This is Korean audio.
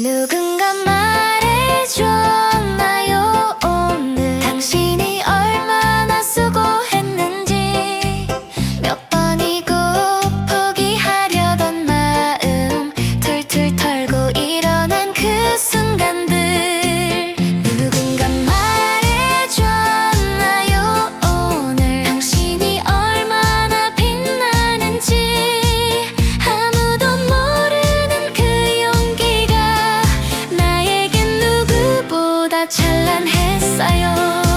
누군가 말해 찬란했어요.